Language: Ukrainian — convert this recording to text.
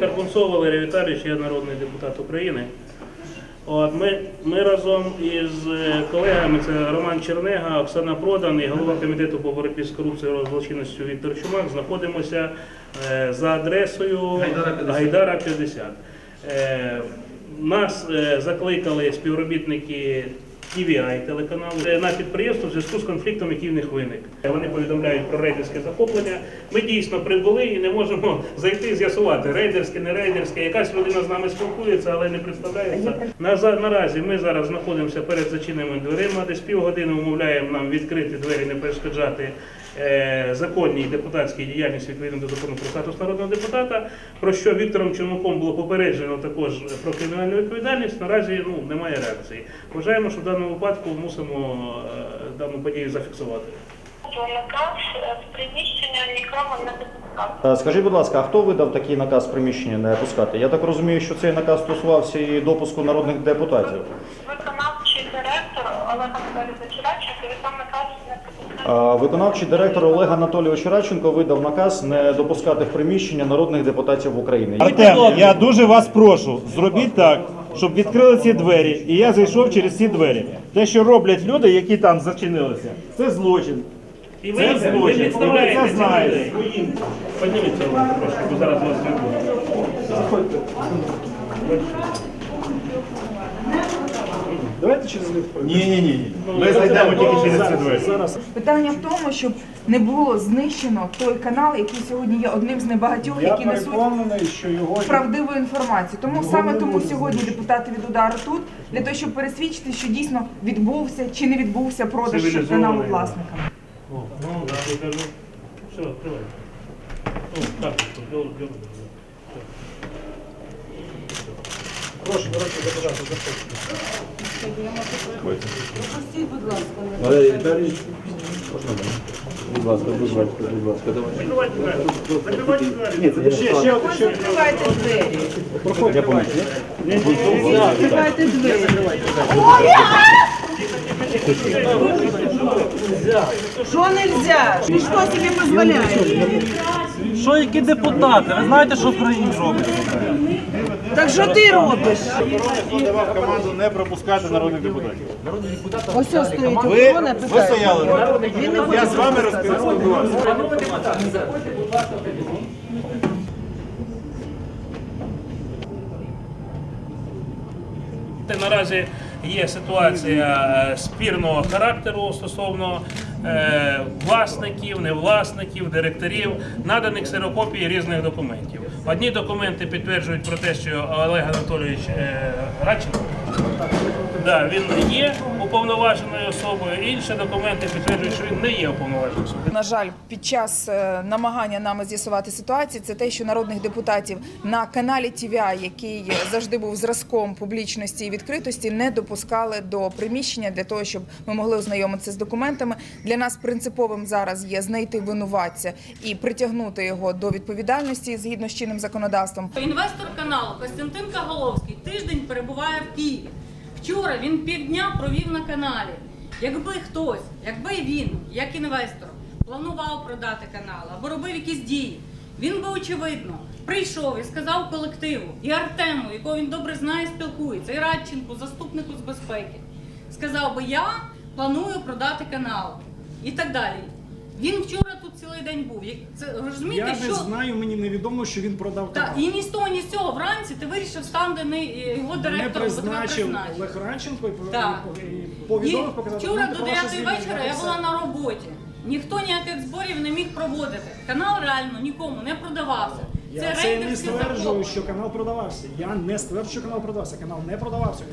Карпунцов Валерій Віталійович, я народний депутат України. От ми, ми разом із е, колегами, це Роман Чернега, Оксана Продан і голова комітету по боротьбі з корупцією і злочинністю Віктор Чумак знаходимося е, за адресою Гайдара 50. Гайдара 50. Е, Нас е, закликали співробітники TVI телеканалу е, на підприємство в зв'язку з конфліктом, який в них виник. Вони повідомляють про рейдерське захоплення. Ми дійсно прибули і не можемо зайти з'ясувати рейдерське, не рейдерське. Якась людина з нами спілкується, але не представляється. На наразі ми зараз знаходимося перед зачиненими дверима. Десь півгодини умовляємо нам відкрити двері, не перешкоджати законній депутатській діяльності відповідно до закону про статус народного депутата. Про що Віктором Чумаком було попереджено також про кримінальну відповідальність. Наразі ну немає реакції. Вважаємо, що в даному випадку мусимо е, дану подію зафіксувати. наказ е, приміщення нікого не допускати. Е, Скажіть, будь ласка, а хто видав такий наказ приміщення не пускати? Я так розумію, що цей наказ стосувався і допуску народних депутатів. Виконавчий директор Олег Анатолійович Радченко віддав наказ не. Виконавчий директор Олег Анатолійович Радченко видав наказ не допускати в приміщення народних депутатів України. Артем, я дуже вас прошу, зробіть так, щоб відкрили ці двері, і я зайшов через ці двері. Те, що роблять люди, які там зачинилися, це злочин. І Це ви, ви злочин. І ви це знаєте. людей. Подивіться трошки, бо зараз вас не буде. Давайте через них пройдемо. Ні, ні, ні. Ми зайдемо тільки через ці двері. Зараз Питання в тому, щоб не було знищено той канал, який сьогодні є одним з небагатьох, я які несуть переконаний, що його правдиву інформацію. Тому Його саме не тому буде сьогодні депутати від удару тут для того, щоб пересвідчити, що дійсно відбувся чи не відбувся продаж Цивілізований, каналу власникам. Ну, так, я кажу. Все, открывай. Ну, так, дел- дел- прошу народні депутати заходьте. Валерій Віталійович, можна мене? Будь ласка, будь ласка, будь ласка, давайте. Закривайте двері. Закривайте двері. Ні, це ще, ще, ще. Відкривайте двері. Я помню. Відкривайте двері. Что нельзя? Ты что себе позволяешь? Що які депутати? Ви знаєте, що в країні робиться? Так що ти робиш? Хто команду не пропускати народних депутатів? Ось ось стоїть. Ви, Вона ви питає. стояли. Я з вами розпілкувався. Те, Наразі є ситуація е, спірного характеру стосовно власників, невласників, директорів, наданих ксерокопії різних документів. Одні документи підтверджують про те, що Олег Анатолійович е, Радченко? Да, він є уповноваженою особою, інші документи підтверджують, що він не є уповноваженою особою. На жаль, під час е, намагання нами з'ясувати ситуацію, це те, що народних депутатів на каналі TVI, який завжди був зразком публічності і відкритості, не допускали до приміщення для того, щоб ми могли ознайомитися з документами. Для нас принциповим зараз є знайти винуватця і притягнути його до відповідальності згідно з чинним законодавством. Інвестор каналу Костянтин Каголовський тиждень перебуває в Києві. Вчора він півдня провів на каналі. Якби хтось, якби він, як інвестор, планував продати канал або робив якісь дії, він би очевидно прийшов і сказав колективу і Артему, якого він добре знає, спілкується, і Радченку, заступнику з безпеки, сказав би я планую продати канал і так далі. Він вчора тут цілий день був. Як- Це розумієте, Я що не знаю, мені невідомо, що він продав так, і ні з того, ні з цього вранці ти вирішив стати не е, його Не директором, бо призначив. Олег Радченко і по- Так. і І повідомив показати вчора до 9 звільнення. вечора я була на роботі. Ніхто ніяких зборів не міг проводити. Канал реально нікому не продавався. Я це не рейдерський стверджую, захоплення. що канал продавався. Я не стверджую, що канал продавався. Канал не продавався.